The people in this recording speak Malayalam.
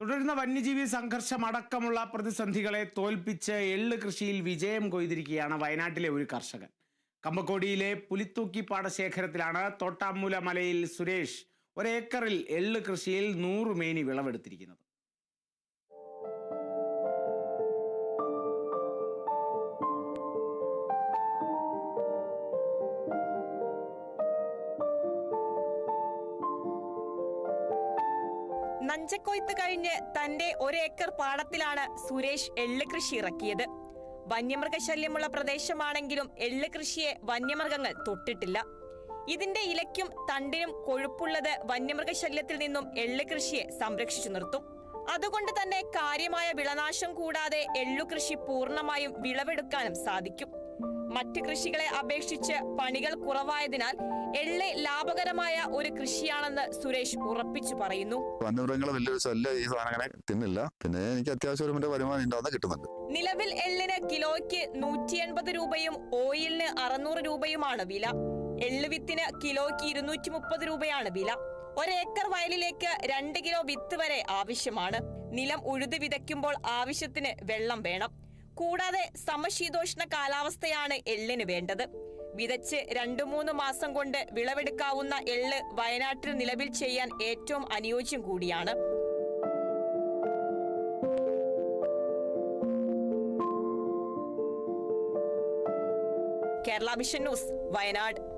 തുടരുന്ന വന്യജീവി സംഘർഷം അടക്കമുള്ള പ്രതിസന്ധികളെ തോൽപ്പിച്ച് എള്ള് കൃഷിയിൽ വിജയം കൊയ്തിരിക്കുകയാണ് വയനാട്ടിലെ ഒരു കർഷകൻ. കമ്പക്കോടിയിലെ പുലിത്തൂക്കി പാടശേഖരത്തിലാണ് തോട്ടാമൂല മലയിൽ സുരേഷ് ഒരേക്കറിൽ എള്ള് കൃഷിയിൽ നൂറ് മേനി വിളവെടുത്തിരിക്കുന്നത്. നഞ്ചക്കൊയ്ത്ത് കഴിഞ്ഞ് തന്റെ ഒരേക്കർ പാടത്തിലാണ് സുരേഷ് എള്ള് കൃഷി ഇറക്കിയത്. വന്യമൃഗശല്യമുള്ള പ്രദേശമാണെങ്കിലും എള്ള് കൃഷിയെ വന്യമൃഗങ്ങൾ തൊട്ടിട്ടില്ല. ഇതിന്റെ ഇലയ്ക്കും തണ്ടിനും കൊഴുപ്പുള്ളത് വന്യമൃഗശല്യത്തിൽ നിന്നും എള്ള് കൃഷിയെ സംരക്ഷിച്ചു നിർത്തും. അതുകൊണ്ട് തന്നെ കാര്യമായ വിളനാശം കൂടാതെ എള്ളു കൃഷി പൂർണമായും വിളവെടുക്കാനും സാധിക്കും. മറ്റ് കൃഷികളെ അപേക്ഷിച്ച് പണികൾ കുറവായതിനാൽ എള്ള് ലാഭകരമായ ഒരു കൃഷിയാണെന്ന് സുരേഷ് ഉറപ്പിച്ചു പറയുന്നു. വന്യമൃഗങ്ങൾ വലിയൊരു ശല്യം ഈ സാധനങ്ങളെ തിന്നില്ല. പിന്നെ എനിക്ക് അത്യാവശ്യം ഒരു വരുമാനം കിട്ടുന്നുണ്ട്. നിലവിൽ എള്ളിന് കിലോയ്ക്ക് നൂറ്റി എൺപത് രൂപയും ഓയിലിന് അറുന്നൂറ് രൂപയുമാണ് വില. എള്ള് വിത്തിന് കിലോയ്ക്ക് ഇരുന്നൂറ്റി മുപ്പത് രൂപയാണ് വില. ഒരേക്കർ വയലിലേക്ക് രണ്ട് കിലോ വിത്ത് വരെ ആവശ്യമാണ്. നിലം ഉഴുത് വിതയ്ക്കുമ്പോൾ ആവശ്യത്തിന് വെള്ളം വേണം. കൂടാതെ സമശീതോഷ്ണ കാലാവസ്ഥയാണ് എള്ളിന് വേണ്ടത്. വിതച്ച് രണ്ടു മൂന്ന് മാസം കൊണ്ട് വിളവെടുക്കാവുന്ന എള്ള് വയനാട്ടിൽ നിലവിൽ ചെയ്യാൻ ഏറ്റവും അനുയോജ്യം കൂടിയാണ്. Kerala vision news Wayanad.